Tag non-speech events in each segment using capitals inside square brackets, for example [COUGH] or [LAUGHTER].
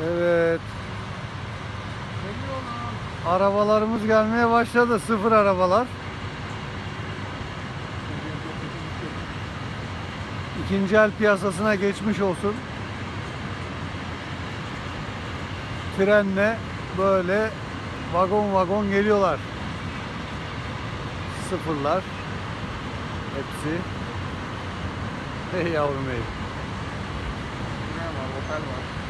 Evet. Arabalarımız gelmeye başladı. Sıfır arabalar. İkinci el piyasasına geçmiş olsun. Trenle böyle vagon vagon geliyorlar. Sıfırlar. Hepsi. Hey yavrum hey. Ne var? Opel var.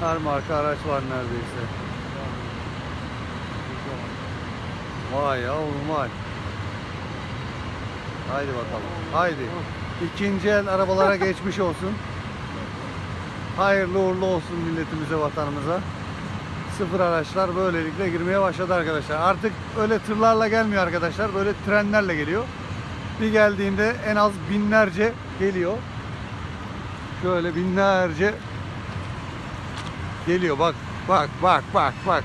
Her marka araç var neredeyse. Vay yavrum vay. Haydi bakalım. Haydi. İkinci el arabalara [LAUGHS] geçmiş olsun. Hayırlı uğurlu olsun milletimize, vatanımıza. Sıfır araçlar böylelikle girmeye başladı arkadaşlar. Artık öyle tırlarla gelmiyor arkadaşlar. Böyle trenlerle geliyor. Bir geldiğinde en az binlerce geliyor. Şöyle binlerce geliyor. Bak bak bak bak bak.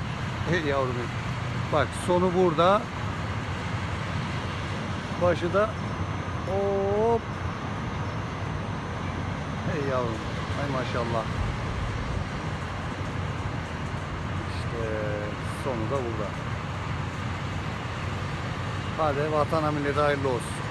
Hey yavrum. hey. Bak sonu burada. Başı da hop. Hey yavrum. Hay maşallah. İşte sonu da burada. Hadi vatana millete hayırlı olsun.